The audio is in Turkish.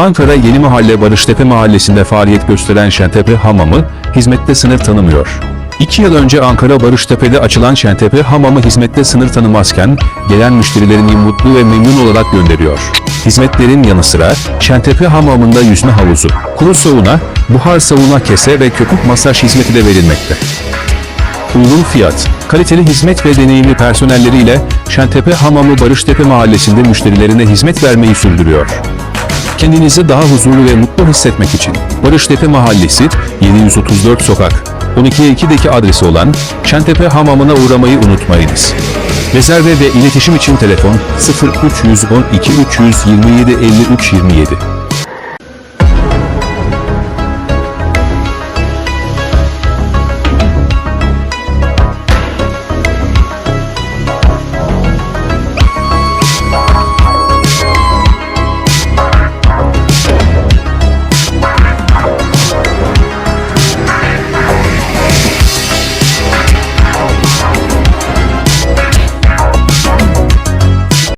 Ankara Yeni Mahalle Barıştepe Mahallesi'nde faaliyet gösteren Şentepe Hamamı, hizmette sınır tanımıyor. İki yıl önce Ankara Barıştepe'de açılan Şentepe Hamamı hizmette sınır tanımazken, gelen müşterilerini mutlu ve memnun olarak gönderiyor. Hizmetlerin yanı sıra Şentepe Hamamı'nda yüzme havuzu, kuru sauna, buhar sauna kese ve köpük masaj hizmeti de verilmekte. Uygun fiyat, kaliteli hizmet ve deneyimli personelleriyle Şentepe Hamamı Barıştepe Mahallesi'nde müşterilerine hizmet vermeyi sürdürüyor. Kendinizi daha huzurlu ve mutlu hissetmek için Barıştepe Mahallesi 734 Sokak 12'ye 2'deki adresi olan Şentepe Hamamı'na uğramayı unutmayınız. Rezerve ve iletişim için telefon 0312 327 53 27.